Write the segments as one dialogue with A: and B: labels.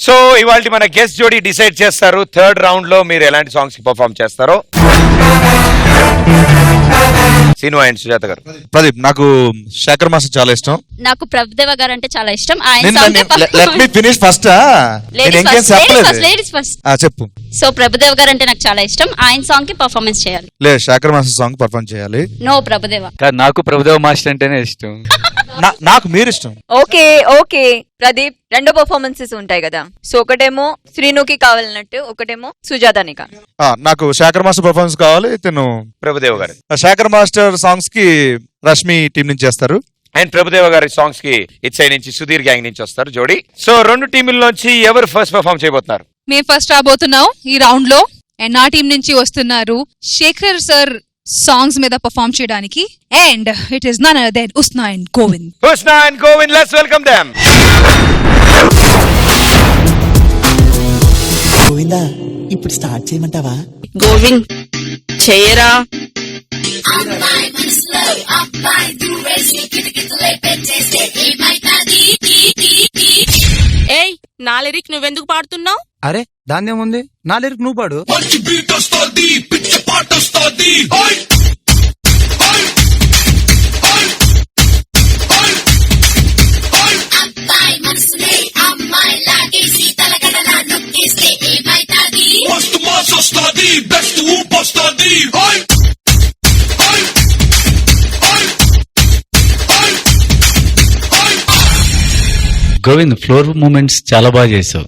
A: So ఇవాళ మన guest జోడీ డిసైడ్ చేస్తారు. థర్డ్ రౌండ్లో మీరు ఎలాంటి సాంగ్స్ పర్ఫామ్ చేస్తారో. అండ్ సుజాత గారు.
B: ప్రదీప్ నాకు శేఖర్ మాస్టర్ చాలా ఇష్టం.
C: నాకు ప్రభుదేవ గారు అంటే చాలా ఇష్టం. ఆయన
B: let me finish first
C: ladies first
B: చెప్పు.
C: సో ప్రభుదేవ గారు అంటే నాకు చాలా ఇష్టం. ఆయన సాంగ్కి పర్ఫార్మెన్స్ చేయాలి.
B: లే శేఖర్ మాస్టర్ సాంగ్ పర్ఫామ్ చేయాలి.
C: నో ప్రభుదేవ
D: నాకు ప్రభుదేవ మాస్టర్ అంటేనే ఇష్టం.
B: నాకు మీరు ఇష్టం
E: ఓకే ఓకే. ప్రదీప్ రెండు పర్ఫార్మెన్సెస్ ఉంటాయి కదా. సో ఒకటేమో శ్రీనుకి కావాలన్నట్టు ఒకటేమో సుజాతానిక.
B: ఆ, నాకు శేఖర్ మాస్టర్ పర్ఫార్మెన్స్ కావాలి తను
A: ప్రభుదేవ గారు.
B: ఆ, శేఖర్ మాస్టర్ సాంగ్స్కి రష్మి టీం నుంచి చేస్తారు
A: అండ్ ప్రభుదేవ గారి సాంగ్స్కి ఇట్ సైడ్ నుంచి సుధీర్ గ్యాంగ్ నుంచి వస్తారు జోడీ. సో రెండు టీముల్లోంచి ఎవరు ఫస్ట్ పర్ఫామ్ చేయబోతున్నారు?
F: మేము ఫస్ట్ రాబోతున్నాం ఈ రౌండ్లో. అండ్ నా టీం నుంచి వస్తున్నారు శేఖర్ సార్ సాంగ్స్ మీద పర్ఫామ్ చేయడానికి. And it is none than Husna and Govind
A: Husna and Govind let's welcome them
G: Govinda ఇప్పుడు స్టార్ట్ చేయమంటావా?
H: గోవింద్ చెయ్యరా ఏయ్ నా లిరిక్ నువ్వెందుకు పాడుతున్నావు?
I: అరే దాన్నేముంది? నా లిరిక్ నువ్వు పాడు.
D: గోవింద్ ఫ్లోర్ మూమెంట్స్ చాలా బాగా చేసావు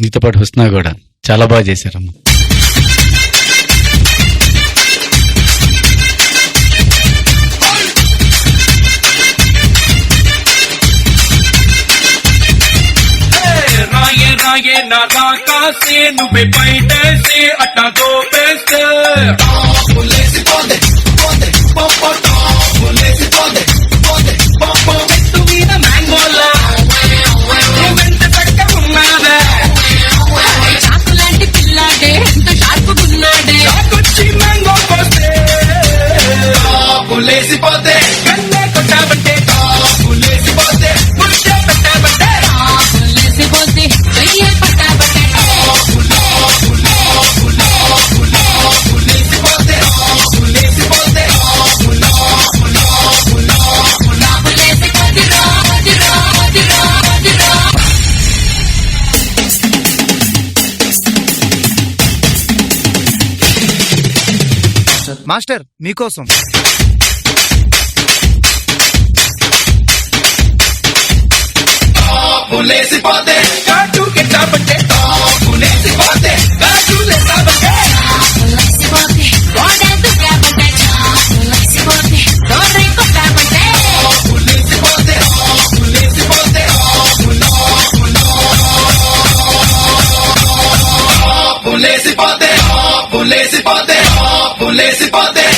D: నీతో పాటు హుస్నా కూడా చాలా బాగా చేశారమ్మ.
J: రాయే రాయే నా రాకాసే నువ్వే బయటేసే అట్టా దోపేస్తే చెట్టు
I: మాస్టర్ మీకోసం.
J: లేసిపోతే కాటు కెట్టావంటే లేసిపోతే కాటు లేసావంటే
H: లేసిపోతే లేసిపోతే
J: com esse poder.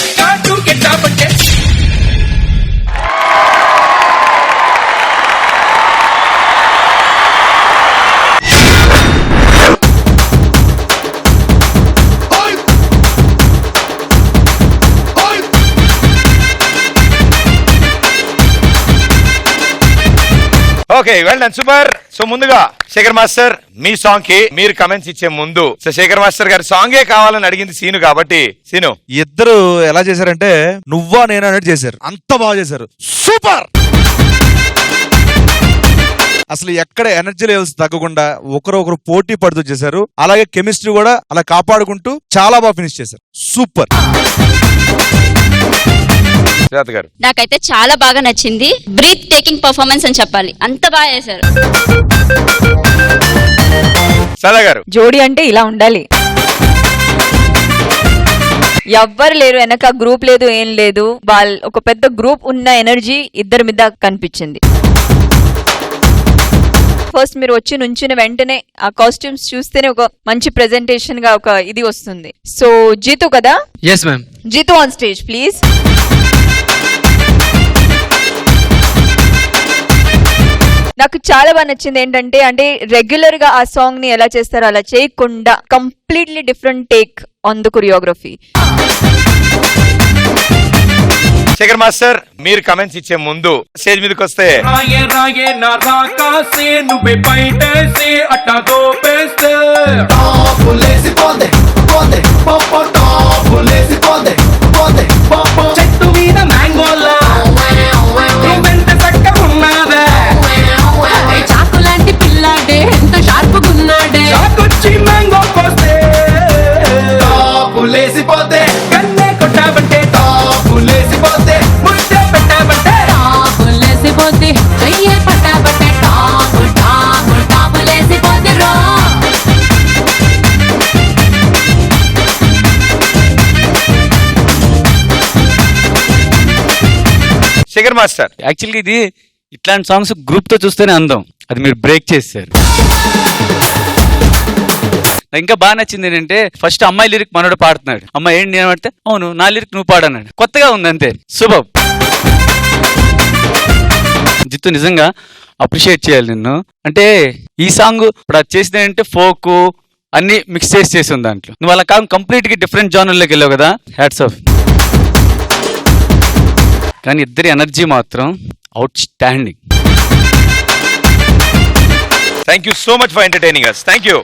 A: Okay well done super so ముందుగా శేఖర్ మాస్టర్ మీ సాంగ్కి మీరు కమెంట్స్ ఇచ్చే ముందు సో శేఖర్ మాస్టర్ గారి సాంగే కావాలని అడిగింది సీను కాబట్టి సీను.
B: ఇద్దరు ఎలా చేశారంటే నువ్వా నేను అనేది చేశారు. అంత బాగా చేశారు. సూపర్ అసలు ఎక్కడ ఎనర్జీ లెవెల్స్ తగ్గకుండా ఒకరు ఒకరు పోటీ పడుతూ చేశారు. అలాగే కెమిస్ట్రీ కూడా అలా కాపాడుకుంటూ చాలా బాగా ఫినిష్ చేశారు. సూపర్
A: గారు.
C: నాకైతే చాలా బాగా నచ్చింది. బ్రీత్ టేకింగ్ పర్ఫార్మెన్స్ అని చెప్పాలి. అంత బాగా చేశారు.
A: సదా గారు.
E: జోడీ అంటే ఇలా ఉండాలి. ఎవ్వరు లేరు వెనక గ్రూప్ లేదు ఏం లేదు. వాళ్ళ ఒక పెద్ద గ్రూప్ ఉన్న ఎనర్జీ ఇద్దరి మీద కనిపించింది. ఫస్ట్ మీరు వచ్చి నుంచిన వెంటనే ఆ కాస్ట్యూమ్స్ చూస్తేనే ఒక మంచి ప్రెజెంటేషన్గా ఒక ఇది వస్తుంది. సో జీతు కదా?
I: Yes ma'am
E: Jeetu on stage please నాకు చాలా బాగా నచ్చింది ఏంటంటే అంటే రెగ్యులర్గా ఆ సాంగ్ని ఎలా చేస్తారో అలా చేయకుండా completely different take on the choreography
A: Shekhar master మీరు కమెంట్స్ ఇచ్చే ముందు స్టేజ్ మీదకి వస్తే.
J: అట్టా
A: శేఖర్ మాస్టర్.
D: యాక్చువల్గా ఇది ఇట్లాంటి సాంగ్స్ గ్రూప్తో చూస్తేనే అందం. అది మీరు బ్రేక్ చేశారు నాకు ఇంకా బాగా నచ్చింది ఏంటంటే ఫస్ట్ అమ్మాయి లిరిక్ మనోడు పాడుతున్నాడు. అమ్మాయి ఏంటి నేను పాడితే అవును నా లిరిక్ నువ్వు పాడన్నాడు. కొత్తగా ఉంది అంతే. శుభం. జిత్తు నిజంగా అప్రిషియేట్ చేయాలి నిన్ను. అంటే ఈ సాంగ్ ఇప్పుడు అది చేసింది ఏంటంటే ఫోక్ అన్ని మిక్స్ చేసి చేసి ఉంది దాంట్లో. నువ్వు అలా కాదు కంప్లీట్గా డిఫరెంట్ జానర్లోకి వెళ్ళావు కదా. హ్యాట్స్ ఆఫ్ కానీ ఇద్దరి ఎనర్జీ మాత్రం outstanding
A: thank you so much for entertaining us thank you